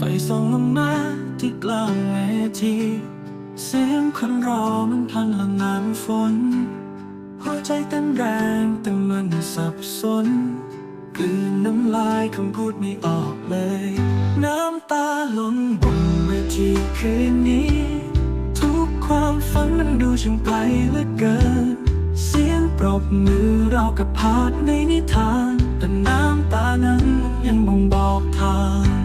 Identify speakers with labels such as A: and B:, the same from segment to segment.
A: ไฟส่องลงมาที่กลางเวทีเสียงคนรอมันพลันลั่งน้ำฝนหัวใจเต้นแรงแต่มันสับสนกลืนน้ำลายคำพูดไม่ออกเลย น้ำตาล้นบนเวทีคืนนี้ ทุกความฝันมันดูช่างไกลเหลือเกิน เสียงปรบมือเรากับพาดในนิทาน แต่น้ำตานั้นยังบ่งบอกทาง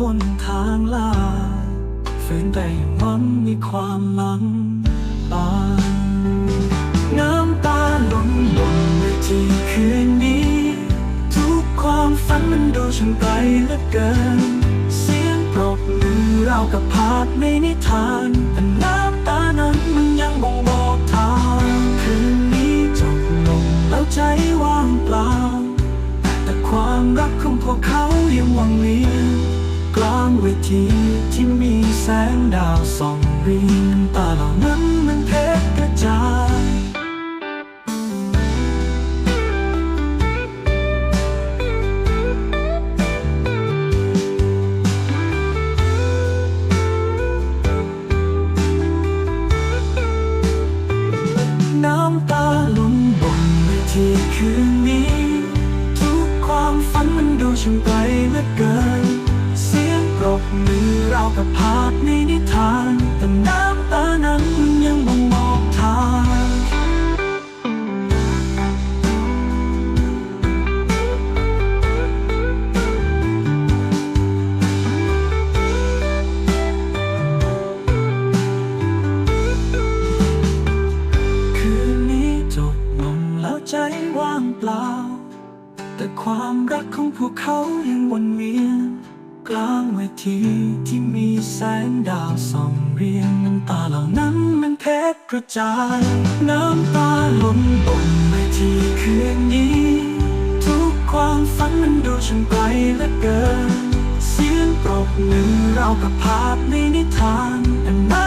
A: บนทางลาฝืนแต่ยังหวังมีความหลังตานน้ำตาล้นบนเวทีคืนนี้ ทุกความฝันมันดูช่างไกลเหลือเกิน เสียงปรบมือเรากับภาพในนิทานแต่น้ำตานั้นมันยังบ่งบอกทางคืนนี้จบลงแล้วใจว่างเปล่า แต่ความรักของพวกเขายังวังเวียน กลางเวทีที่มีแสงดาวส่องรียงตาเหล่านั้นมันเพชรกระจายน้ำตาล้นบนเวทีคืนนี้ ทุกความฝันมันดูช่างไกลเหลือเกิน มือเรากับภาพในนิทานแต่น้ำตานั้นยังบ่งบอกทางคืนนี้จบลงแล้วใจว่างเปล่า แต่ความรักของพวกเขายังวนเวียน กลางเวทีที่มีแสงดาวส่องเรียงน้ำตาเหล่านั้นมันเพชรกระจายน้ำตาล้นบนเวทีคืนนี้ ทุกความฝันมันดูช่างไกลเหลือเกิน เสียงปรบมือเรากับภาพในนิทานอันน้